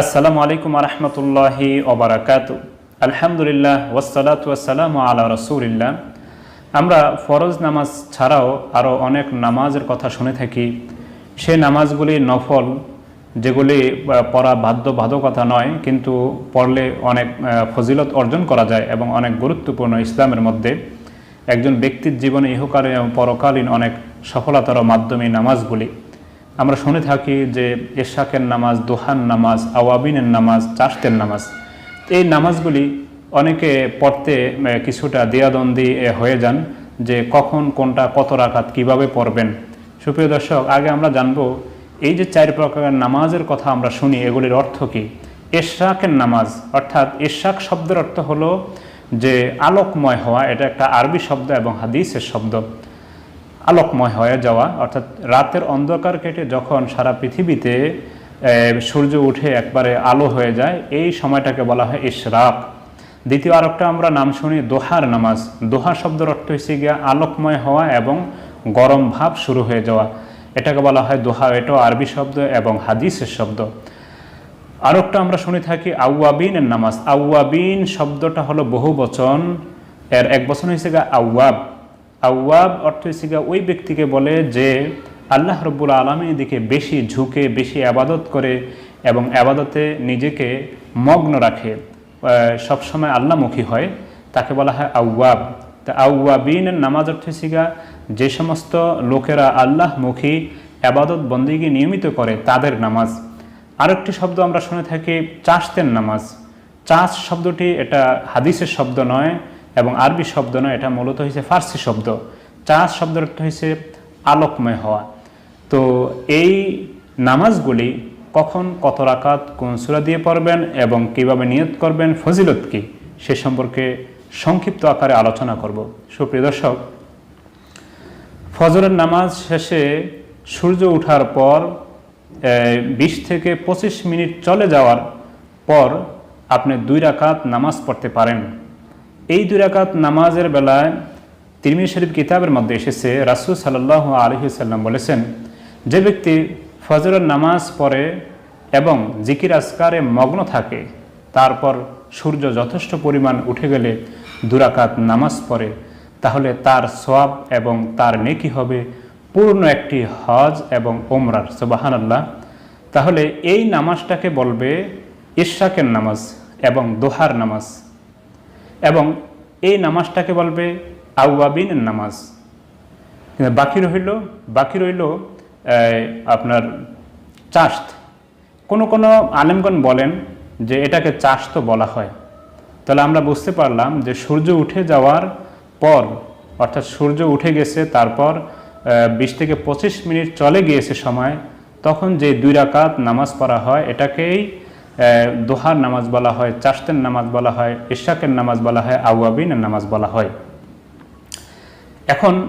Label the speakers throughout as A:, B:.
A: আসসালামু আলাইকুম রহমতুল্লাহি ওবরাকাত আলহামদুলিল্লাহ ওসালাত ওয়াসালাম আলা রসুলিল্লাহ। আমরা ফরজ নামাজ ছাড়াও আরও অনেক নামাজের কথা শুনে থাকি। সে নামাজগুলি নফল, যেগুলি পড়া বাধ্য বাধকতা নয়, কিন্তু পড়লে অনেক ফজিলত অর্জন করা যায় এবং অনেক গুরুত্বপূর্ণ ইসলামের মধ্যে। একজন ব্যক্তির জীবনে ইহকালীন এবং পরকালীন অনেক সফলতার মাধ্যমে নামাজগুলি আমরা শুনে থাকি যে এশাকের নামাজ দোহান নামাজ, আওয়াবিনের নামাজ চাষতের নামাজ। এই নামাজগুলি অনেকে পড়তে কিছুটা দেয়াদন্দি হয়ে যান যে কখন, কোনটা, কত রাখাত কীভাবে পড়বেন। সুপ্রিয় দর্শক, আগে আমরা জানব এই যে চার প্রকারের নামাজের কথা আমরা শুনি, এগুলির অর্থ কী? এশাকের নামাজ, অর্থাৎ এশাক শব্দের অর্থ হলো যে আলোকময় হওয়া, এটা একটা আরবি শব্দ এবং হাদিসের শব্দ। আলোকময় হয়ে যাওয়া, অর্থাৎ রাতের অন্ধকার কেটে যখন সারা পৃথিবীতে সূর্য উঠে একবারে আলো হয়ে যায়, এই সময়টাকে বলা হয় ইশরাক। দ্বিতীয় আরেকটা আমরা নাম শুনি দোহার নামাজ। দোহা শব্দের অর্থ হচ্ছে গিয়া আলোকময় হওয়া এবং গরম ভাব শুরু হয়ে যাওয়া। এটাকে বলা হয় দোহা। এটাও আরবি শব্দ এবং হাদিসের শব্দ। আরেকটা আমরা শুনে থাকি আউয়াবিনের নামাজ। আউয়াবিন শব্দটা হলো বহু বচন এর এক বচন হয়েছে গা আউয়াব। আউয়াব অর্থ হয়েছে গা ওই ব্যক্তিকে বলে যে আল্লাহ রব্বুল আলমীর দিকে বেশি ঝুঁকে, বেশি আবাদত করে এবং আবাদতে নিজেকে মগ্ন রাখে। সবসময় আল্লাহমুখী হয়। তাকে বলা হয় আউয়াব তা আউয়াবিনের নামাজ অর্থ হয়েছে গা যে সমস্ত লোকেরা আল্লাহমুখী, আবাদত বন্দিগি নিয়মিত করে তাদের নামাজ। আরেকটি শব্দ আমরা শুনে থাকি, চাষতের নামাজ। চাষ শব্দটি এটা হাদিসের শব্দ নয়। এবং আরবি শব্দ নয়, এটা মূলত হয়েছে ফার্সি শব্দ। শব্দের অর্থ হয়েছে আলোকময় হওয়া। তো এই নামাজগুলি কখন, কত রাকাত, কোন সুরা দিয়ে পড়বেন এবং কীভাবে নিয়ত করবেন, ফজিলত কি, সে সম্পর্কে সংক্ষিপ্ত আকারে আলোচনা করব। সুপ্রিয় দর্শক, ফজরের নামাজ শেষে সূর্য ওঠার পর বিশ থেকে পঁচিশ মিনিট চলে যাওয়ার পর আপনি দুই রাকাত নামাজ পড়তে পারেন। এই দুই রাকাত নামাজের বেলায় তিরমির শরীফ কিতাবের মধ্যে এসেছে, রাসুল সাল্লাহ আলহিসাল্লাম বলেছেন, যে ব্যক্তি ফজরের নামাজ পড়ে এবং জিকির আসকারে মগ্ন থাকে, তারপর সূর্য যথেষ্ট পরিমাণ উঠে গেলে দুরাকাত নামাজ পড়ে, তাহলে তার সোয়াব এবং তার নেকি হবে পূর্ণ একটি হজ এবং ওমরার সুবাহান আল্লাহ তাহলে এই নামাজটাকে বলবে ইশাকের নামাজ এবং দোহার নামাজ। এবং এই নামাজটাকে বলবে আউয়াবিনের নামাজ। বাকি রইল বাকি রইল আপনার চাষত। কোনো কোনো আলেমগণ বলেন যে এটাকে চাষত বলা হয়। তাহলে আমরা বুঝতে পারলাম যে সূর্য উঠে যাওয়ার পর, অর্থাৎ সূর্য উঠে গেছে, তারপর বিশ থেকে পঁচিশ মিনিট চলে গিয়েছে সময়, তখন যে দুই রাকাত নামাজ পড়া হয়, এটাকেই দোহার নামাজ বলা হয় চাষতের নামাজ বলা হয়, ইশাকের নামাজ বলা হয় আউয়াবিনের নামাজ বলা হয়। এখন,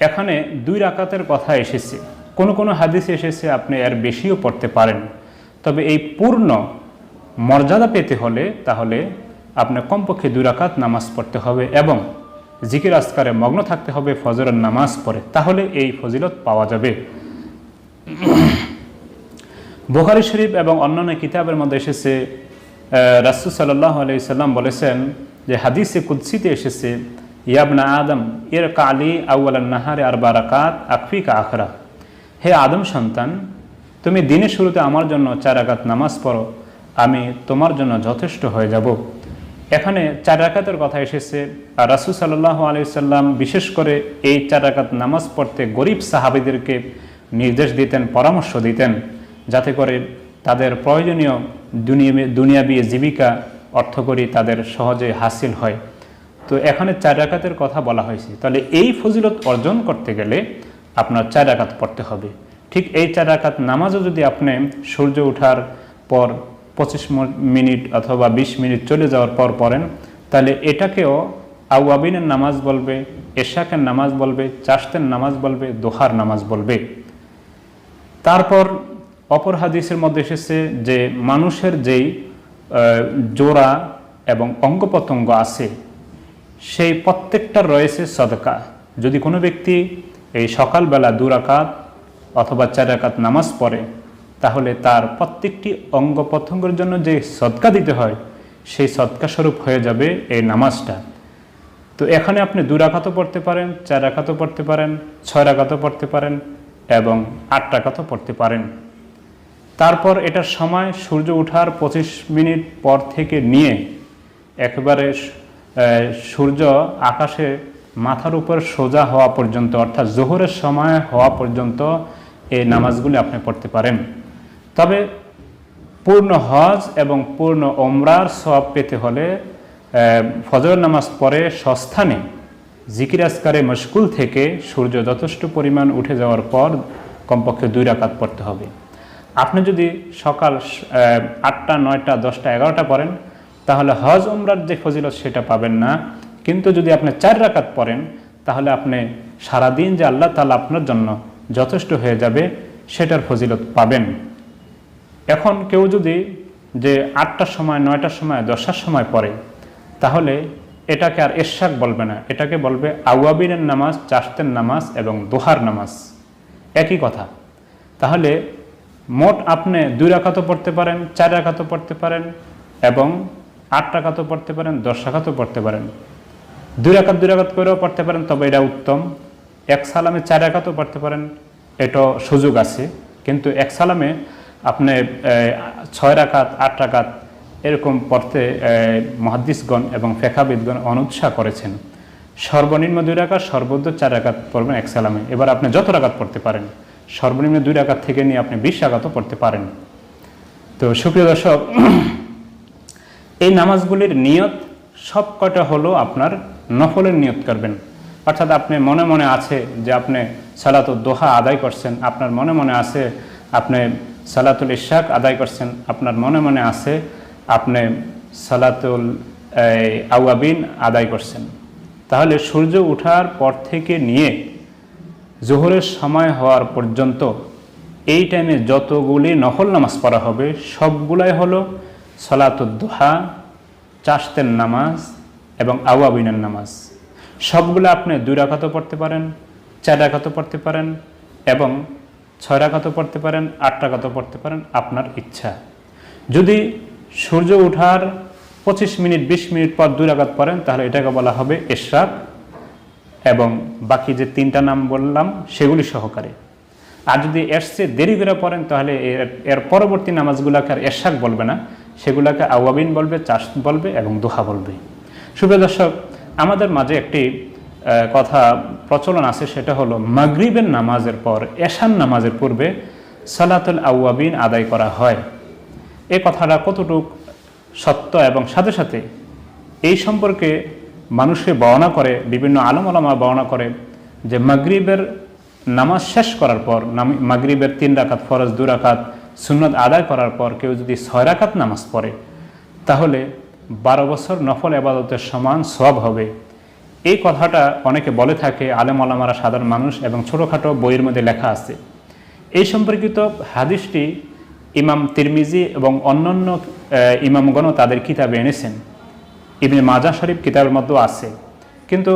A: এখানে দুই রাকাতের কথা এসেছে। কোনো কোনো হাদিসে এসেছে আপনি এর বেশিও পড়তে পারেন। তবে এই পূর্ণ মর্যাদা পেতে হলে তাহলে আপনার কমপক্ষে দুই রাকাত নামাজ পড়তে হবে এবং জিকির আসকারে মগ্ন থাকতে হবে, ফজরের নামাজ পড়ে। তাহলে এই ফজিলত পাওয়া যাবে। বুখারি শরীফ এবং অন্যান্য কিতাবের মধ্যে এসেছে রাসুল সাল্লাহ আলাইসাল্লাম বলেছেন যে হাদিসে কুৎসিতে এসেছে ইয়াবনা আদম এর কালি আউ্ল নাহারে আর বারাকাত আকফিকা আখরা। হে আদম সন্তান, তুমি দিনের শুরুতে আমার জন্য চার আকাত নামাজ পড়ো, আমি তোমার জন্য যথেষ্ট হয়ে যাব। এখানে চার রাকাতের কথা এসেছে, আর রাসুল সাল্লাহ আলাইসাল্লাম বিশেষ করে এই চার রাকাত নামাজ পড়তে গরিব সাহাবিদেরকে নির্দেশ দিতেন, পরামর্শ দিতেন। যাতে করে তাদের প্রয়োজনীয় দুনিয়া দুনিয়াবী জীবিকা অর্থকরী তাদের সহজে হাসিল হয়। তো এখানে চার রাকাতের কথা বলা হয়েছে। তাহলে এই ফজিলত অর্জন করতে গেলে আপনার চার রাকাত পড়তে হবে। ঠিক এই চার রাকাত নামাজও যদি আপনি সূর্য ওঠার পর পঁচিশ মিনিট অথবা ২০ মিনিট চলে যাওয়ার পর পড়েন, তাহলে এটাকেও আউয়াবিনের নামাজ বলবে, এশাকের নামাজ বলবে, চাষতের নামাজ বলবে, দোহার নামাজ বলবে। তারপর অপর হাদিসের মধ্যে এসেছে যে মানুষের যেই জোড়া এবং অঙ্গ প্রত্যঙ্গ আছে, সেই প্রত্যেকটার রয়েছে সদকা। যদি কোনো ব্যক্তি এই সকালবেলা দুরাকাত অথবা চার রাকাত নামাজ পড়ে, তাহলে তার প্রত্যেকটি অঙ্গ প্রত্যঙ্গের জন্য যে সদকা দিতে হয়, সেই সদকা স্বরূপ হয়ে যাবে এই নামাজটা। তো এখানে আপনি দু রাখাতও পড়তে পারেন, চার রাখাতও পড়তে পারেন, ছয় রাখাতও পড়তে পারেন এবং আট রাখাতও পড়তে পারেন। তারপর এটার সময় সূর্য ওঠার পঁচিশ মিনিট পর থেকে নিয়ে একেবারে সূর্য আকাশে মাথার উপর সোজা হওয়া পর্যন্ত, অর্থাৎ জোহরের সময় হওয়া পর্যন্ত এই নামাজগুলি আপনি পড়তে পারেন। তবে পূর্ণ হজ এবং পূর্ণ ওমরার সব পেতে হলে ফজর নামাজ পরে সস্থানে জিকিরাজকারে মশকুল থেকে সূর্য যথেষ্ট পরিমাণ উঠে যাওয়ার পর কমপক্ষে দুই রাকাত পড়তে হবে। আপনি যদি সকাল আটটা, নয়টা, দশটা, এগারোটা পড়েন, তাহলে হজ, উমরার যে ফজিলত সেটা পাবেন না। কিন্তু যদি আপনি চার রাকাত পড়েন, তাহলে আপনি সারাদিন যে আল্লাহ তালা আপনার জন্য যথেষ্ট হয়ে যাবে, সেটার ফজিলত পাবেন। এখন কেউ যদি যে আটটার সময়, নয়টার সময়, দশটার সময় পড়ে, তাহলে এটাকে আর এরশাক বলবে না। এটাকে বলবে আউয়াবিনের নামাজ চাষতের নামাজ এবং দোহার নামাজ। একই কথা। তাহলে মোট আপনি দুই রাখাতও পড়তে পারেন চার রাখাতও পড়তে পারেন এবং আট রাখাতও পড়তে পারেন দশ রাখাতও পড়তে পারেন। দুই রাকাত দুই রাকাত করেও পড়তে পারেন তবে এটা উত্তম। এক সালামে চার রাকাতও পড়তে পারেন এটা সুযোগ আছে। কিন্তু এক সালামে আপনি ছয় রাকাত আট রাকাত এরকম পড়তে এ, মহাদ্দিসগণ এবং ফেকাবিদগণ অনুৎসাহ করেছেন। সর্বনিম্ন দুই রাকাত সর্বোচ্চ চার রাকাত পড়বেন এক সালামে। এবার আপনি যত রাকাত পড়তে পারেন সর্বনিম্ন দুই রাকাত থেকে নিয়ে আপনি বিশ রাকাতও পড়তে পারেন। তো সুপ্রিয় দর্শক এই নামাজগুলির নিয়ত সব কটা হলো আপনার নফলের নিয়ত করবেন। অর্থাৎ আপনি মনে মনে আছে যে আপনি সালাতুল দোহা আদায় করছেন আপনার মনে মনে আছে আপনি সালাতুল ইশাক আদায় করছেন আপনার মনে মনে আছে আপনি সালাতুল এই, আউয়াবিন আদায় করছেন। তাহলে সূর্য ওঠার পর থেকে নিয়ে জোহরের সময় হওয়ার পর্যন্ত এই টাইমে যতগুলি নফল নামাজ পড়া হবে, সবগুলাই হলো সলাতুদ্দোহা চাষতের নামাজ এবং আওয়াবিনের নামাজ। সবগুলো আপনি দুই রাখাতও পড়তে পারেন, চার রাখাতও পড়তে পারেন এবং ছয় রাখাতও পড়তে পারেন, আট রাখাতও পড়তে পারেন আপনার ইচ্ছা। যদি সূর্য ওঠার পঁচিশ মিনিট, বিশ মিনিট পর দুই রাখাত পড়েন, তাহলে এটাকে বলা হবে এশরাক। এবং বাকি যে তিনটা নাম বললাম, সেগুলি সহকারে। আর যদি এর চেয়ে দেরি করে পড়েন, তাহলে এর পরবর্তী নামাজগুলোকে আর এরশাক বলবে না। সেগুলোকে আওয়াবিন বলবে, চাষ বলবে এবং দোহা বলবে। সুপ্রিয় দর্শক, আমাদের মাঝে একটি কথা প্রচলন আছে, সেটা হলো মাগরিবের নামাজের পর এশান নামাজের পূর্বে সালাতুল আউয়াবিন আদায় করা হয়। এ কথাটা কতটুক সত্য এবং সাথে সাথে এই সম্পর্কে মানুষকে বর্ণনা করে, বিভিন্ন আলম বর্ণনা করে যে মাগরিবের নামাজ শেষ করার পর মাগরিবের তিন রাকাত ফরজ, দু রাকাত সুন্নত আদায় করার পর কেউ যদি ছয় রাকাত নামাজ পড়ে, তাহলে বারো বছর নফল আবাদতের সমান সব হবে। এই কথাটা অনেকে বলে থাকে, আলেম আলামারা সাধারণ মানুষ এবং ছোটোখাটো বইয়ের মধ্যে লেখা আছে। এই সম্পর্কিত হাদিসটি ইমাম তিরমিজি এবং অন্যান্য ইমামগণও তাদের কিতাবে এনেছেন। ইবনে মাজা শরীফ কিতাবের মধ্যেও আছে। কিন্তু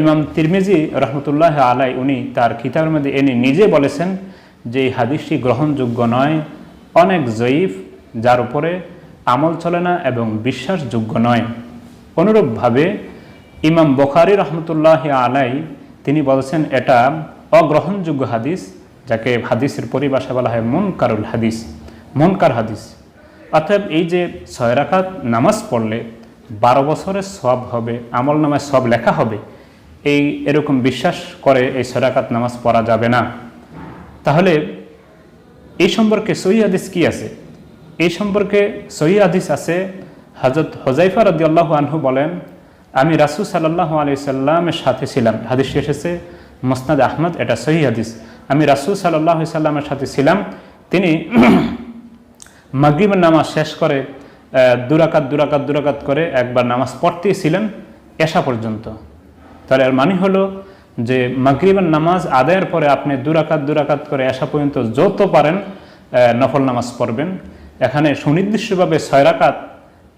A: ইমাম তিরমিজি রহমতুল্লাহ আলাই উনি তার কিতাবের মধ্যে এনে নিজে বলেছেন যে এই হাদিসটি গ্রহণযোগ্য নয়, অনেক জয়ীফ, যার উপরে আমল চলে না এবং বিশ্বাসযোগ্য নয়। অনুরূপভাবে ইমাম বখারি রহমতুল্লাহ আলাই তিনি বলছেন, এটা অগ্রহণযোগ্য হাদিস, যাকে হাদিসের পরিভাষা বলা হয় মুনকারুল হাদিস, মুনকার হাদিস। অর্থাৎ এই যে ছয় রাকাত নামাজ পড়লে বারো বছরের সব হবে, আমল নামায় সব লেখা হবে, এই এরকম বিশ্বাস করে এই ছয় রাকাত নামাজ পড়া যাবে না। তাহলে এই সম্পর্কে সহি হাদিস কি আছে? এই সম্পর্কে সহি হাদিস আছে হজরত হোজাইফা আল্লাহ আনহু বলেন, আমি রাসুল সাল্লাহ আলি সাল্লামের সাথে ছিলাম। হাদিসটি এসেছে, মোসনাদ আহমদ, এটা সহি হাদিস। আমি রাসুল সাল্লাহ সাল্লামের সাথে ছিলাম, তিনি মাগরিবের নামাজ শেষ করে দুরাকাত দুরাকাত দুরাকাত করে একবার নামাজ পড়তেই ছিলেন এসা পর্যন্ত। তাহলে এর মানে হলো যে মাগরিবের নামাজ আদায়ের পরে আপনি দুরাকাত দুরাকাত করে আসা পর্যন্ত যত পারেন নফল নামাজ পড়বেন। এখানে সুনির্দিষ্টভাবে ছয় রাকাত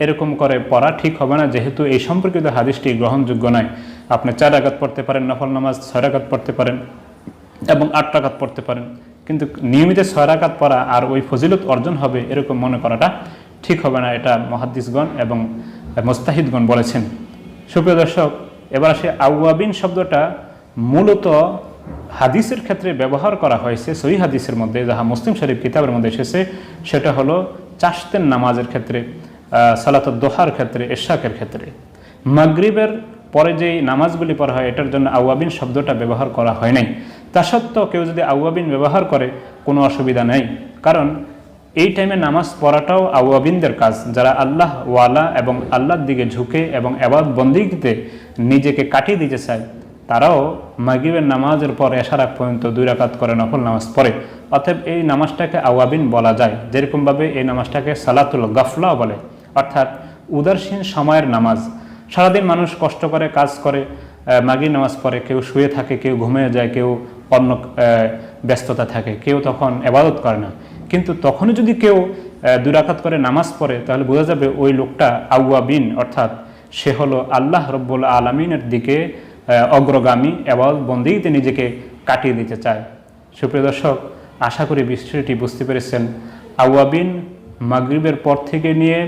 A: এরকম করে পড়া ঠিক হবে না, যেহেতু এই সম্পর্কিত হাদিসটি গ্রহণযোগ্য নয়। আপনি চার আঘাত পড়তে পারেন, নফল নামাজ ছয় পড়তে পারেন এবং আট রাকাত পড়তে পারেন। কিন্তু নিয়মিত ছয় রাকাত পড়া আর ওই ফজিলত অর্জন হবে এরকম মনে করাটা ঠিক হবে না এটা মহাদ্দিসগণ এবং মোস্তাহিদগণ বলেছেন। সুপ্রিয় দর্শক, এবার আসে আউয়াবিন শব্দটা মূলত হাদিসের ক্ষেত্রে ব্যবহার করা হয়েছে, সহি হাদিসের মধ্যে, যাহা মুসলিম শরীফ কিতাবের মধ্যে এসেছে, সেটা হলো চাষতেন নামাজের ক্ষেত্রে সালাত দোহার ক্ষেত্রে, এশাকের ক্ষেত্রে। মাগরিবের পরে যেই নামাজগুলি পড়া হয়, এটার জন্য আউয়াবিন শব্দটা ব্যবহার করা হয় নাই। তা সত্ত্বেও কেউ যদি আউয়াবিন ব্যবহার করে, কোনো অসুবিধা নেই। কারণ এই টাইমে নামাজ পড়াটাও আউয়াবিনদের কাজ, যারা আল্লাহ ওয়ালা এবং আল্লাহর দিকে ঝুঁকে এবং এবাদ বন্দিগিতে নিজেকে কাটিয়ে দিতে চায়, তারাও মাগিবের নামাজের পর এশারাক পর্যন্ত দুই রাকাত করে নফল নামাজ পড়ে। অতএব এই নামাজটাকে আওয়াবিন বলা যায়, যেরকমভাবে এই নামাজটাকে সালাতুল গাফলাও বলে। অর্থাৎ উদাসীন সময়ের নামাজ। সারাদিন মানুষ কষ্ট করে, কাজ করে মাগি নামাজ পড়ে, কেউ শুয়ে থাকে, কেউ ঘুমিয়ে যায়, কেউ অন্য ব্যস্ততা থাকে, কেউ তখন এবাদত করে না। কিন্তু তখনই যদি কেউ দুরাকাত করে নামাজ পড়ে, তাহলে বোঝা যাবে ওই লোকটা আউয়াবিন অর্থাৎ সে হলো আল্লাহ রব্বুল আলমিনের দিকে অগ্রগামী এবং বন্দিতে নিজেকে কাটিয়ে দিতে চায়। সুপ্রিয় দর্শক, আশা করি বিষয়টি বুঝতে পেরেছেন। আউয়াবিন মাগরিবের পর থেকে নিয়ে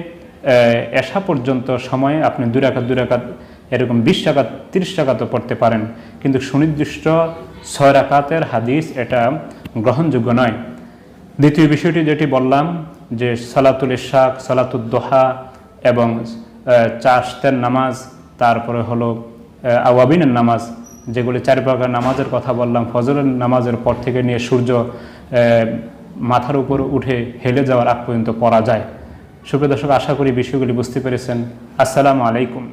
A: এসা পর্যন্ত সময়ে আপনি দুই রাকাত দুই রাকাত, এরকম বিশ টাকা তিরিশ টাকা তো পড়তে পারেন। কিন্তু সুনির্দিষ্ট ছয় রাকাতের হাদিস এটা গ্রহণযোগ্য নয়। দ্বিতীয় বিষয়টি যেটি বললাম, যে সালাতুল ইশাক সালাতুল দোহা এবং চাষতের নামাজ, তারপরে হলো আওয়াবিনের নামাজ, যেগুলি চার প্রকার নামাজের কথা বললাম, ফজরের নামাজের পর থেকে নিয়ে সূর্য মাথার উপর উঠে হেলে যাওয়ার আগ পর্যন্ত পড়া যায়। সুপ্রিয় দর্শক, আশা করি বিষয়গুলি বুঝতে পেরেছেন। আসসালামু আলাইকুম।